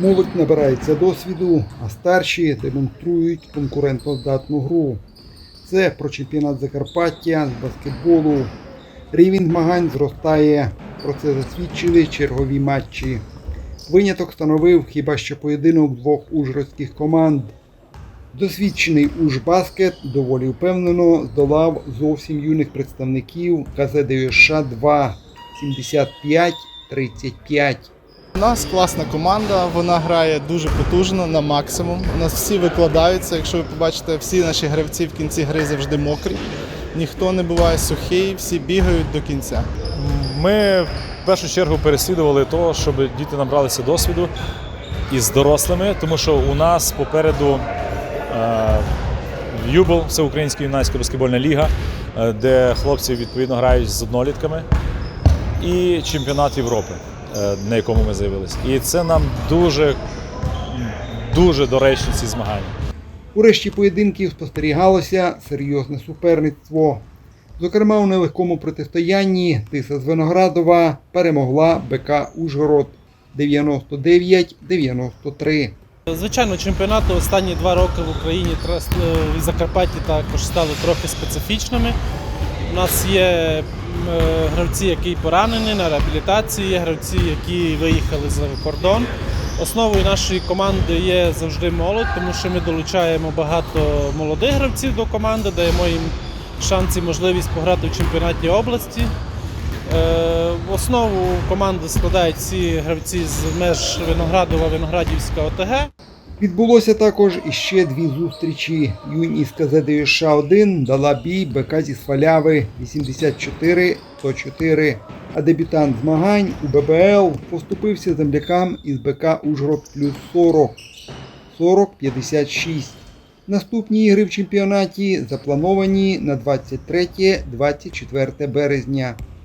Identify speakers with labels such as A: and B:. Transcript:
A: Молодь набирається досвіду, а старші демонструють конкурентноздатну гру. Це про чемпіонат Закарпаття з баскетболу. Рівень змагань зростає. Про це засвідчили чергові матчі. Виняток становив хіба що поєдинок двох ужгородських команд. Досвідчений Ужбаскет доволі впевнено здолав зовсім юних представників КЗДЮШ 2 75-35.
B: У нас класна команда, вона грає дуже потужно на максимум. У нас всі викладаються. Якщо ви побачите, всі наші гравці в кінці гри завжди мокрі. Ніхто не буває сухий, всі бігають до кінця.
C: Ми в першу чергу переслідували того, щоб діти набралися досвіду із дорослими, тому що у нас попереду е, Юбол, Всеукраїнська юнацька баскетбольна ліга, е, де хлопці відповідно грають з однолітками, і чемпіонат Європи, на якому ми з'явилися. І це нам дуже, дуже доречні ці змагання.
A: У решті поєдинків спостерігалося серйозне суперництво. Зокрема, у нелегкому протистоянні Тиса з Виноградова перемогла БК Ужгород 99-93.
D: Звичайно, чемпіонати останні два роки в Україні е, в Закарпатті також стали трохи специфічними. У нас є е, гравці, які поранені на реабілітації, гравці, які виїхали за кордон. Основою нашої команди є завжди молодь, тому що ми долучаємо багато молодих гравців до команди, даємо їм шанс і можливість пограти в чемпіонаті області. Е, Основу команди складають всі гравці з меж Виноградова, Виноградівська ОТГ.
A: Відбулося також іще дві зустрічі. Юнь із КЗДЮШ 1 дала бій БК зі Сваляви 84-104. А дебютант змагань у ББЛ поступився землякам із БК Ужгород плюс 40 40-56. Наступні ігри в чемпіонаті заплановані на 23-24 березня.